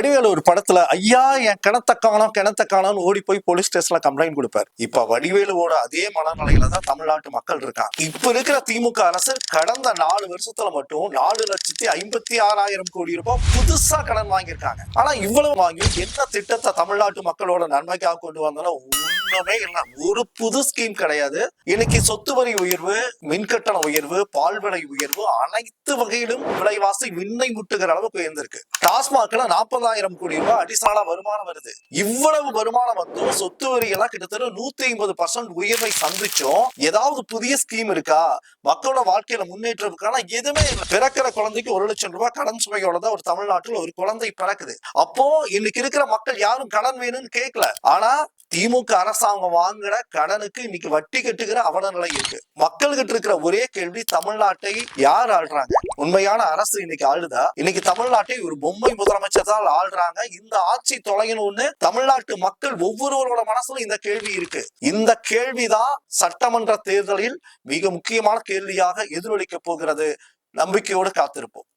வடிவேலு ஒரு படத்துல ஐயா என் கிணத்த காணோம் கிணத்த காணோம்னு ஓடி போய் போலீஸ் ஸ்டேஷன்ல கம்ப்ளைண்ட் கொடுப்பார். இப்ப வடிவேலுவோட அதே மனநிலையில தான் தமிழ்நாட்டு மக்கள் இருக்காங்க. இப்ப இருக்கிற திமுக அரசு கடந்த நாலு வருஷத்துல மட்டும் நாலு லட்சத்தி ஐம்பத்தி ஆறாயிரம் கோடி ரூபாய் புதுசா கடன் வாங்கியிருக்காங்க. ஆனா இவ்வளவு வாங்கி என்ன திட்டத்தை தமிழ்நாட்டு மக்களோட நன்மைக்காக கொண்டு வந்தாலும் ஒண்ணுமே இல்லை ஒரு புது ஸ்கீம் கிடையாது. இன்னைக்கு சொத்து வரி உயர்வு மின்கட்டண உயர்வு பால் விலை உயர்வு அனைத்து வகையிலும் விலைவாசி விண்ணை முட்டுகிற அளவுக்கு உயர்ந்திருக்கு. டாஸ்மாக்ல நாற்பதாயிரம் கோடி ரூபாய் அடிசனால வருமானம் வருது. இவ்வளவு வருமானம் வந்தும் சொத்து வரி எல்லாம் கிட்டத்தட்ட நூத்தி ஐம்பது பர்சன்ட் உயர்வை சந்திச்சோம். ஏதாவது புதிய ஸ்கீம் இருக்கா? மக்களோட வாழ்க்கையில முன்னேற்றத்துக்கான எதுவுமே பிறக்கிற குழந்தைக்கு ஒரு லட்சம் ரூபாய் கடன் சுமையோட தான் ஒரு தமிழ்நாட்டில் ஒரு குழந்தை பிறக்குது. அப்போ இன்னைக்கு இருக்கிற மக்கள் யாரும் கடன் வேணும்னு கேட்கல ஆனா திமுக அரசாங்கம் வாங்குற கடனுக்கு இன்னைக்கு வட்டி கட்டுகிற அவல நிலை இருக்கு. மக்கள்கிட்ட இருக்கிற ஒரே கேள்வி தமிழ்நாட்டை யார் ஆள்றாங்க? உண்மையான அரசு இன்னைக்கு ஆளுதா? இன்னைக்கு தமிழ்நாட்டை ஒரு பொம்மை முதலமைச்சர் தான் ஆள்றாங்க. இந்த ஆட்சி தொலையணும்னு தமிழ்நாட்டு மக்கள் ஒவ்வொருவரோட மனசுல இந்த கேள்வி இருக்கு. இந்த கேள்விதான் சட்டமன்ற தேர்தலில் மிக முக்கியமான கேள்வியாக எதிரொலிக்க போகிறது. நம்பிக்கையோடு காத்திருப்போம்.